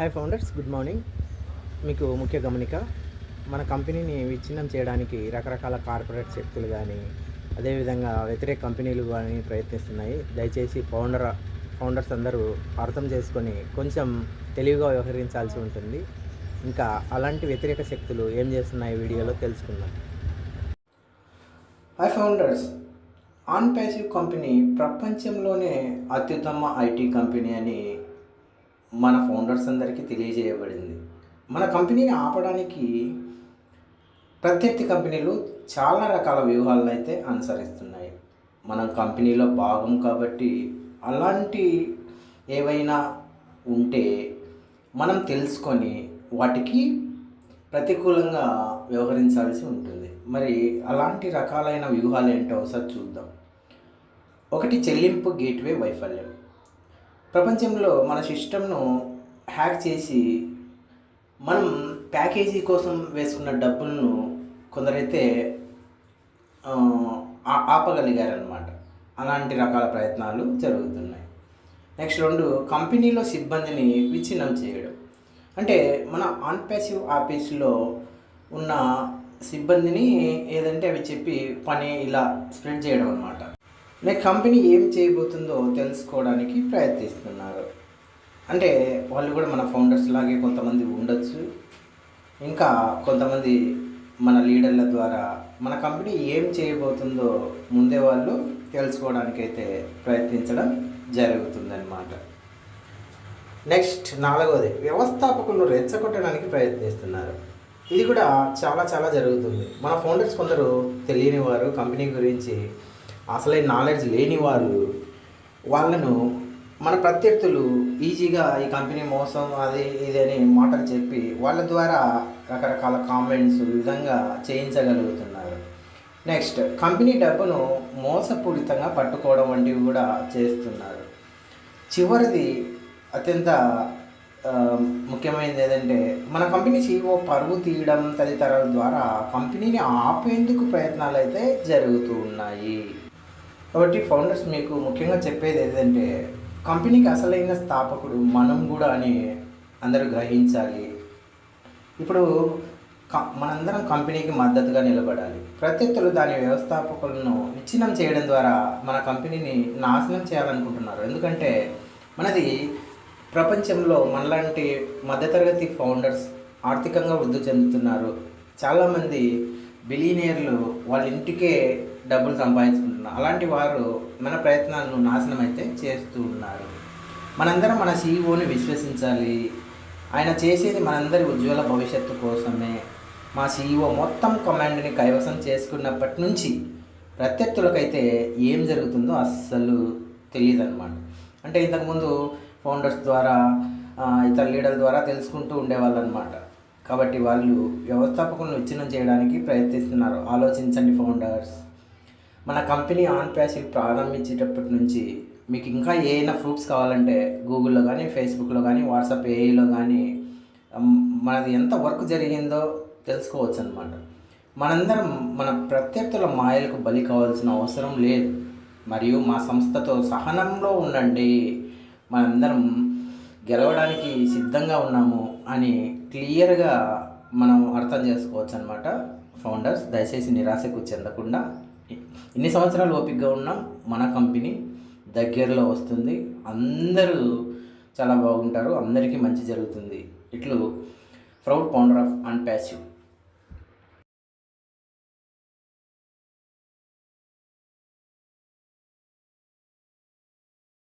Hi founders good morning మీకు ముఖ్య గమనిక మన కంపెనీని విచ్ఛిన్నం చేయడానికి రకరకాల కార్పొరేట్ శక్తులు కానీ అదేవిధంగా వ్యతిరేక కంపెనీలు కానీ ప్రయత్నిస్తున్నాయి. దయచేసి ఫౌండర్ ఫౌండర్స్ అందరూ అర్థం చేసుకొని కొంచెం తెలివిగా వ్యవహరించాల్సి ఉంటుంది. ఇంకా అలాంటి వ్యతిరేక శక్తులు ఏం చేస్తున్నాయి వీడియోలో తెలుసుకుందాం. Hi founders on passive company ప్రపంచంలోనే అత్యుత్తమ ఐటీ కంపెనీ అని మన ఫౌండర్స్ అందరికీ తెలియజేయబడింది. మన కంపెనీని ఆపడానికి ప్రత్యర్థి కంపెనీలు చాలా రకాల వ్యూహాలను అయితే అనుసరిస్తున్నాయి. మనం కంపెనీలో భాగం కాబట్టి అలాంటి ఏవైనా ఉంటే మనం తెలుసుకొని వాటికి ప్రతికూలంగా వ్యవహరించాల్సి ఉంటుంది. మరి అలాంటి రకాలైన వ్యూహాలు ఏంటో ఒకసారి చూద్దాం. ఒకటి చెల్లింపు గేట్వే వైఫల్యం. ప్రపంచంలో మన సిస్టమ్ను హ్యాక్ చేసి మనం ప్యాకేజీ కోసం వేసుకున్న డబ్బులను కొందరైతే ఆ, ఆపగలిగారనమాట అలాంటి రకాల ప్రయత్నాలు జరుగుతున్నాయి. నెక్స్ట్ రెండు కంపెనీలో సిబ్బందిని విచ్ఛిన్నం చేయడం. అంటే మన ఆన్ ప్యాసివ్ ఆఫీస్లో ఉన్న సిబ్బందిని ఏదంటే అవి చెప్పి పని ఇలా స్ప్రెడ్ చేయడం అనమాట నే కంపెనీ ఏం చేయబోతుందో తెలుసుకోవడానికి ప్రయత్నిస్తున్నారు. అంటే వాళ్ళు కూడా మన ఫౌండర్స్ లాగే కొంతమంది ఉండొచ్చు. ఇంకా కొంతమంది మన లీడర్ల ద్వారా మన కంపెనీ ఏం చేయబోతుందో ముందే వాళ్ళు తెలుసుకోవడానికైతే ప్రయత్నించడం జరుగుతుందన్నమాట. నెక్స్ట్ నాలుగవది వ్యవస్థాపకులను రెచ్చగొట్టడానికి ప్రయత్నిస్తున్నారు. ఇది కూడా చాలా చాలా జరుగుతుంది. మన ఫౌండర్స్ కొందరు తెలియని వారు కంపెనీ గురించి అసలైన నాలెడ్జ్ లేని వారు వాళ్ళను మన ప్రత్యర్థులు ఈజీగా ఈ కంపెనీ మోసం అది ఇది అని మాటలు చెప్పి వాళ్ళ ద్వారా రకరకాల కామెంట్స్ విధంగా చేయించగలుగుతున్నారు. నెక్స్ట్ కంపెనీ డబ్బును మోసపూరితంగా పట్టుకోవడం వంటివి కూడా చేస్తున్నారు. చివరిది అత్యంత ముఖ్యమైనది ఏదంటే మన కంపెనీ సీఈఓ పరువు తీయడం తదితరాల ద్వారా కంపెనీని ఆపేందుకు ప్రయత్నాలు అయితే జరుగుతూ ఉన్నాయి. కాబట్టి ఫౌండర్స్ మీకు ముఖ్యంగా చెప్పేది ఏదంటే కంపెనీకి అసలైన స్థాపకుడు మనం కూడా అని అందరూ గ్రహించాలి. ఇప్పుడు మనందరం కంపెనీకి మద్దతుగా నిలబడాలి. ప్రత్యర్థులు దాని వ్యవస్థాపకులను విచ్ఛిన్నం చేయడం ద్వారా మన కంపెనీని నాశనం చేయాలనుకుంటున్నారు. ఎందుకంటే మనది ప్రపంచంలో మనలాంటి మధ్యతరగతి ఫౌండర్స్ ఆర్థికంగా వృద్ధి చెందుతున్నారు. చాలామంది బిలీనియర్లు వాళ్ళ ఇంటికే డబ్బులు సంపాదించుకుంటున్నారు. అలాంటి వారు మన ప్రయత్నాలను నాశనం అయితే చేస్తూ ఉన్నారు. మనందరం మన సీఈఓని విశ్వసించాలి. ఆయన చేసేది మనందరి ఉజ్వల భవిష్యత్తు కోసమే. మా సీఈఓ మొత్తం కమాండ్ని కైవసం చేసుకున్నప్పటి నుంచి ప్రత్యర్థులకైతే ఏం జరుగుతుందో అస్సలు తెలియదు అనమాట అంటే ఇంతకుముందు ఫౌండర్స్ ద్వారా ఇతర లీడర్ల ద్వారా తెలుసుకుంటూ ఉండేవాళ్ళు అనమాట కాబట్టి వాళ్ళు వ్యవస్థాపకులను విచ్ఛిన్నం చేయడానికి ప్రయత్నిస్తున్నారు. ఆలోచించండి ఫౌండర్స్. మన కంపెనీ ఆన్ ప్యాసిల్ ప్రారంభించేటప్పటి నుంచి మీకు ఇంకా ఏమైనా ప్రూఫ్స్ కావాలంటే గూగుల్లో కానీ ఫేస్బుక్లో కానీ వాట్సాప్ ఏఐలో కానీ మనది ఎంత వర్క్ జరిగిందో తెలుసుకోవచ్చు అనమాట మనందరం మన ప్రత్యర్థుల మాయలకు బలి కావాల్సిన అవసరం లేదు. మరియు మా సంస్థతో సహనంలో ఉండండి. మనందరం గెలవడానికి సిద్ధంగా ఉన్నాము అని క్లియర్గా మనం అర్థం చేసుకోవచ్చు అనమాట ఫౌండర్స్. దయచేసి నిరాశకు చెందకుండా ఇన్ని సంవత్సరాలు ఓపికగా ఉన్నాం మన కంపెనీ దగ్గరలో వస్తుంది. అందరూ చాలా బాగుంటారు అందరికీ మంచి జరుగుతుంది. ఇట్లు proud founder of an passive